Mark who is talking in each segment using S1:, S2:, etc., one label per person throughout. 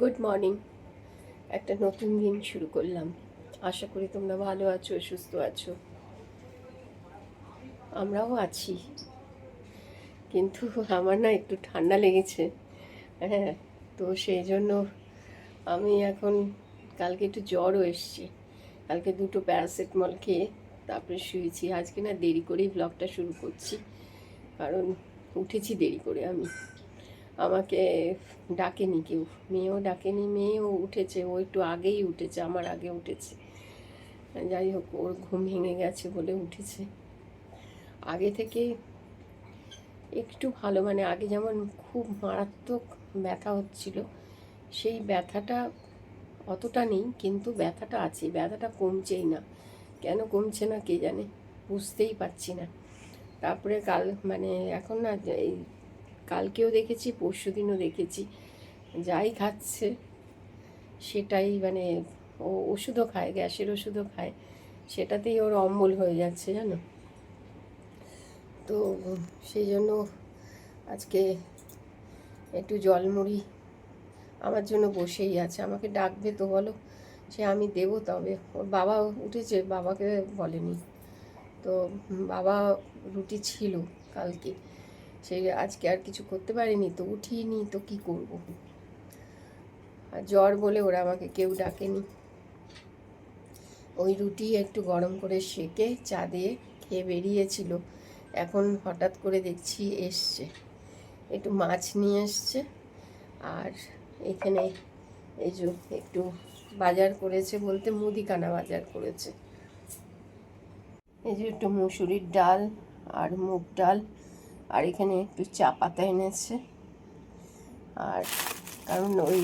S1: Good morning একটা নতুন দিন শুরু করলাম। আশা করি তোমরা ভালো আছো, সুস্থ আছো। আমরাও আছি। কিন্তু আমার না একটু ঠান্ডা লেগেছে। হ্যাঁ তো সেই জন্য আমি এখন কালকে একটু জ্বরও এসছে। কালকে দুটো প্যারাসিটামল খেয়ে তারপরে শুয়েছি। আজকে না দেরি করেই ব্লগটা শুরু করছি। কারণ উঠেছি দেরি করে আমি। আমাকে ডাকেনি কেউ। মেয়েও ডাকেনি, মেয়েও উঠেছে, ও একটু আগেই উঠেছে, আমার আগে উঠেছে। যাই হোক, ওর ঘুম ভেঙে গেছে বলে উঠেছে। আগে থেকে একটু ভালো মানে আগে যেমন খুব মারাত্মক ব্যথা হচ্ছিল, সেই ব্যথাটা অতটা নেই, কিন্তু ব্যথাটা আছে, ব্যথাটা কমছেই না। কেন কমছে না কে জানে, বুঝতেই পারছি না। তারপরে কাল মানে এখন না, এই কালকেও দেখেছি পরশু দিনও দেখেছি। যাই খাচ্ছে, সেটাই মানে ও ওষুধও খায়, গ্যাসের ওষুধও খায়, সেটাতেই ওর অম্বল হয়ে যাচ্ছে, জানো? তো সেই জন্য আজকে একটু জলমুড়ি আমার জন্য বসেই আছে। আমাকে ডাকবে তো বলো, সে আমি দেবো তবে। ওর বাবা উঠেছে, বাবাকে বলেনি। তো বাবা রুটি ছিল কালকে। সেই আজকে আর কিছু করতে পারিনি, তো উঠিনি, তো কি করব? আর জ্বর বলে ওরা আমাকে কেউ ডাকেনি। ওই রুটি একটু গরম করে সেকে চা দিয়ে খেয়ে বেরিয়েছিল। এখন হঠাৎ করে দেখছি এসছে। একটু মাছ নিয়ে এসছে। আর এখানে এই যে একটু বাজার করেছে বলতে মুদিখানা বাজার করেছে। এই যে একটু মুসুরির ডাল আর মুগ ডাল। আর এখানে একটু চা পাতা এনেছে। আর কারণ ওই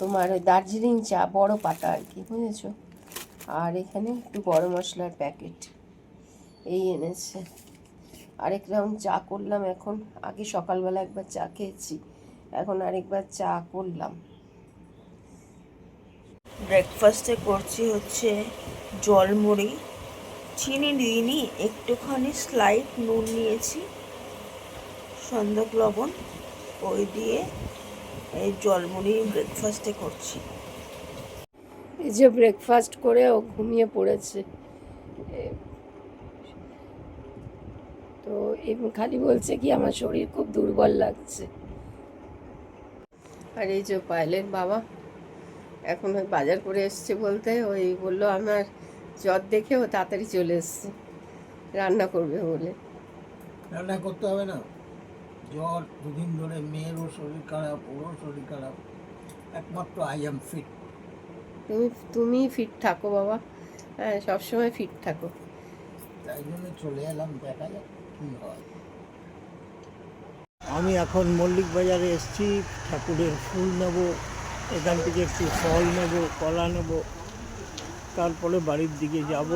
S1: তোমার ওই দার্জিলিং চা বড় পাতা আর কি, বুঝেছ? আর এখানে একটু গরম মশলার প্যাকেট এই এনেছে। আরেক রাউন্ড চা করলাম এখন। আগে সকালবেলা একবার চা খেয়েছি, এখন আরেকবার চা করলাম।
S2: ব্রেকফাস্টে করছি হচ্ছে জলমুড়ি। চিনি দিইনি, একটুখানি স্লাইড নুন নিয়েছি। সন্দক লবণ ওই দিয়ে এই জলমুড়ি ব্রেকফাস্টে করছি।
S1: এই যে ব্রেকফাস্ট করে ও ঘুমিয়ে পড়েছে। এ, তো খালি বলছে কি আমার শরীর খুব দুর্বল লাগছে। আর এই যে পায়েলের বাবা এখন ওই বাজার করে এসছে বলতে ওই বলল আমার জ্বর দেখে ও তাড়াতাড়ি চলে এসছে। রান্না করবে বলে।
S3: রান্না করতে হবে না? জ্বর দুদিন ধরে মেয়েরও শরীর খারাপ ওরও শরীর খারাপ। একমাত্র আই এম ফিট
S1: তুমি তুমি ফিট থাকো বাবা। হ্যাঁ সবসময় ফিট থাকো।
S3: তাই জন্য চলে এলাম দেখা যাক কী হয়। আমি এখন মল্লিক বাজারে এসেছি ঠাকুরের ফুল নেব এখান থেকে একটু ফল নেব কলা নেব তারপরে বাড়ির দিকে যাব।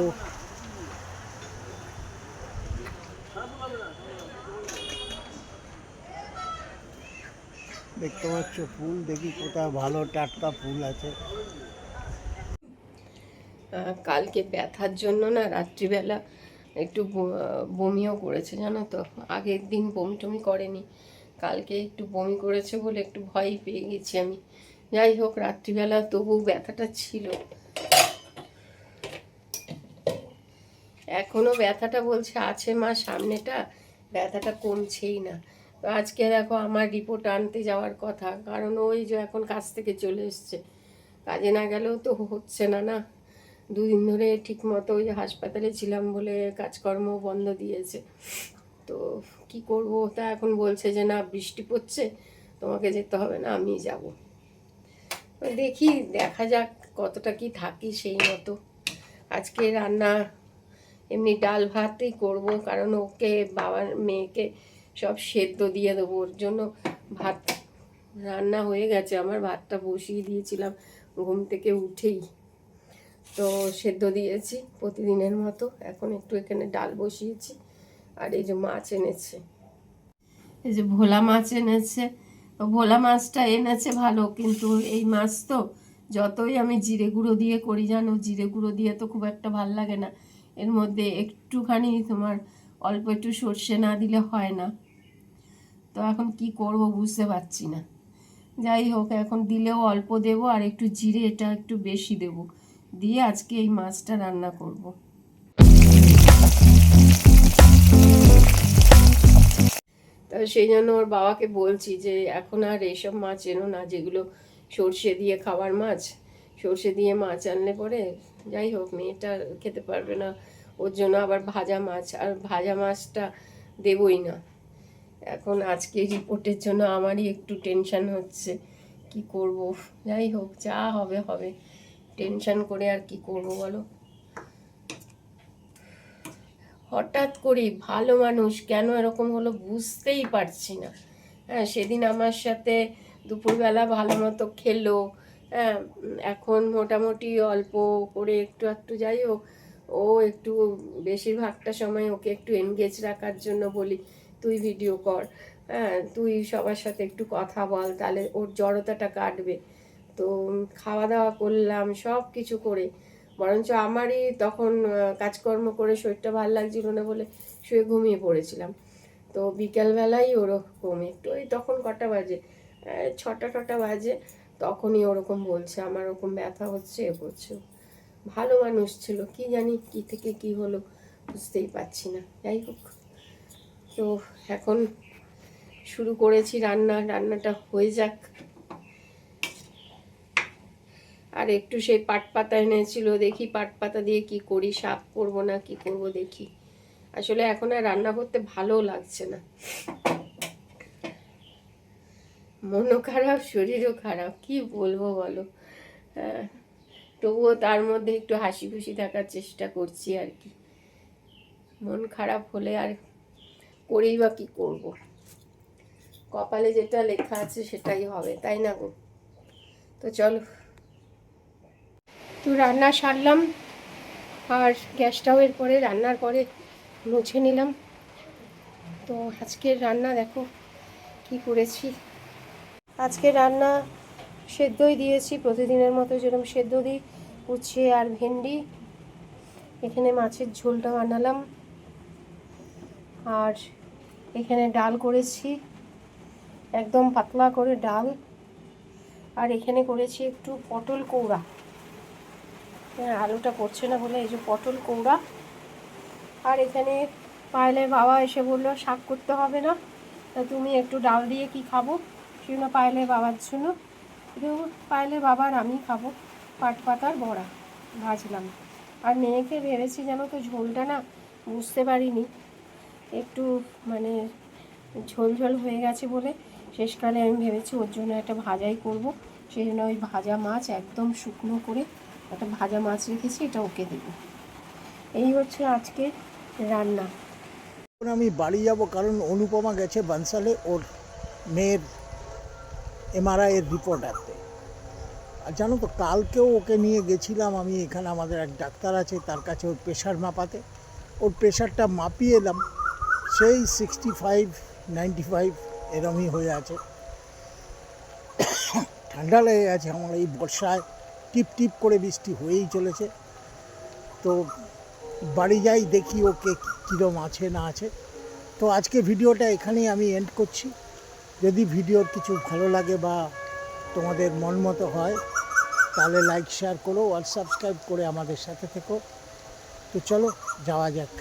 S3: দেখতে পাচ্ছ ফুল, দেখি কোথায় ভালো টাটকা ফুল আছে।
S1: কালকে ব্যথার জন্য না রাত্রিবেলা একটু বমিও করেছে, জানো তো? আগের দিন বমি টমি করেনি, কালকে একটু বমি করেছে বলে একটু ভয় পেয়ে গেছি আমি। যাই হোক, রাত্রিবেলা তবু ব্যথাটা ছিল। এখনও ব্যথাটা বলছে আছে মা সামনেটা, ব্যথাটা কমছেই না। তো আজকে দেখো আমার রিপোর্ট আনতে যাওয়ার কথা, কারণ ওই যে এখন কাজ থেকে চলে এসছে। কাজে না গেলেও তো হচ্ছে না না? দুদিন ধরে ঠিক মতো ওই হাসপাতালে ছিলাম বলে কাজকর্ম বন্ধ দিয়েছে। তো কি করব? তা এখন বলছে যে, না, বৃষ্টি পড়ছে, তোমাকে যেতে হবে না আমি যাব। দেখি, দেখা যাক কতটা কি থাকি সেই মতো। আজকে রান্না, এমনি ডাল ভাতই করব, কারণ ওকে, বাবার মেয়েকে সব সেদ্ধ দিয়ে দেবো, ওর জন্য ভাত রান্না হয়ে গেছে। আমার ভাতটা বসিয়ে দিয়েছিলাম, ঘুম থেকে উঠেই। তো সেদ্ধ দিয়েছি প্রতিদিনের মতো, এখন একটু এখানে ডাল বসিয়েছি, আর এই যে মাছ এনেছে। এই যে ভোলা মাছ এনেছে ভোলা মাছটা এনেছে ভালো, কিন্তু এই মাছ তো যতই আমি জিরে গুঁড়ো দিয়ে করি জানো, জিরে গুঁড়ো দিয়ে তো খুব একটা ভালো লাগে না। এর মধ্যে একটুখানি তোমার অল্প একটু সর্ষে না দিলে হয় না। তো এখন কি করব বুঝতে পারছি না। যাই হোক, এখন দিলেও অল্প দেবো আর একটু জিরে এটা একটু বেশি দেবো। দিয়ে আজকে এই মাছটা রান্না করব। তা সেই জন্য ওর বাবাকে বলছি যে, এখন আর এইসব মাছ এনো না, যেগুলো সর্ষে দিয়ে খাবার মাছ। সর্ষে দিয়ে মাছ আনলে পরে, যাই হোক, মেয়েটা খেতে পারবে না। ওর জন্য আবার ভাজা মাছ, আর ভাজা মাছটা দেবই না। এখন আজকে রিপোর্টের জন্য আমারই একটু টেনশন হচ্ছে। কি করব? যাই হোক, যা হবে হবে। টেনশন করে আর কি করব বলো? হঠাৎ করে ভালো মানুষ কেন এরকম হলো বুঝতেই পারছি না। হ্যাঁ সেদিন আমার সাথে দুপুরবেলা ভালো মতো খেলো। হ্যাঁ এখন মোটামুটি অল্প করে একটু একটু যাই হোক ও একটু বেশিরভাগটা সময় ওকে একটু এনগেজ রাখার জন্য বলি, তুই ভিডিও কর হ্যাঁ তুই সবার সাথে একটু কথা বল, তাহলে ওর জড়তাটা কাটবে। তো খাওয়া দাওয়া করলাম সব কিছু করে, বরঞ্চ আমারই তখন কাজকর্ম করে শরীরটা ভালো লাগছিল না বলে শুয়ে ঘুমিয়ে পড়েছিলাম। তো বিকালবেলায় ওরকম, একটু ওই তখন কটা বাজে ছটা টটা বাজে, তখনই ওরকম বলছে, আমার ওরকম ব্যথা হচ্ছে, এ করছে ভালো মানুষ ছিল। কি জানি কি থেকে কি হলো বুঝতেই পারছি না। যাই হোক, তো এখন শুরু করেছি রান্না। রান্নাটা হয়ে যাক। আর একটু সেই পাট পাতা এনেছিল, দেখি পাট পাতা দিয়ে কি করি, শাক করব না, কি করব দেখি। আসলে এখন আর রান্না করতে ভালো লাগছে না। মনও খারাপ, শরীরও খারাপ, কি বলব বলো? হ্যাঁ। তবুও তার মধ্যে একটু হাসি খুশি থাকার চেষ্টা করছি আর কি। মন খারাপ হলে আর করেই বা কি করব? কপালে যেটা লেখা আছে সেটাই হবে, তাই না গো? তো চলো। তো রান্না সারলাম, আর গ্যাসটাও এরপরে রান্নার পরে মুছে নিলাম। তো আজকের রান্না দেখো কি করেছি। আজকে রান্না সেদ্ধই দিয়েছি, প্রতিদিনের মতো যেরকম সেদ্ধ দিই উচ্ছে আর ভেন্ডি। এখানে মাছের ঝোলটা বানালাম। আর এখানে ডাল করেছি। একদম পাতলা করে ডাল। আর এখানে করেছি একটু পটল কৌড়া। হ্যাঁ আলুটা পড়ছে না বলে এই যে পটল কৌড়া। আর এখানে পায়েলের বাবা এসে বলল, শাক করতে হবে না। তা তুমি একটু ডাল দিয়ে কি খাব? সেজন্য পায়েলের বাবার জন্য। পায়েলের বাবার আমি খাব। পাট পাতার বড়া ভাজলাম। আর মেয়েকে ভেবেছি যেন তো ঝোলটা না বুঝতে পারিনি। একটু মানে ঝোল ঝোল হয়ে গেছে বলে শেষকালে আমি ভেবেছি ওর জন্য একটা ভাজাই করব। সেই জন্য ওই ভাজা মাছ একদম শুকনো করে একটা ভাজা মাছ রেখেছি, এটা ওকে দেবো। এই হচ্ছে আজকে রান্না।
S3: আমি বাড়ি যাব কারণ অনুপমা গেছে বানসালে, ওর মেয়ের এমআরআই এর রিপোর্ট আর জানো তো, কালকেও ওকে নিয়ে গেছিলাম আমি, এখানে আমাদের এক ডাক্তার আছে, তার কাছে ওর প্রেশার মাপাতে। ওর প্রেশারটা মাপিয়ে এলাম, সেই সিক্সটি ফাইভ নাইনটি ফাইভ এরমই হয়ে আছে। ঠান্ডা লেগে গেছে আমার এই বর্ষায়, টিপ টিপ করে বৃষ্টি হয়েই চলেছে। তো বাড়ি যাই, দেখি ওকে কীরম আছে না আছে। তো আজকে ভিডিওটা এখানেই আমি এন্ড করছি। যদি ভিডিওর কিছু ভালো লাগে বা তোমাদের মন মতো হয় তাহলে লাইক শেয়ার করো আর সাবস্ক্রাইব করে আমাদের সাথে থেকো। তো চলো যাওয়া যাক।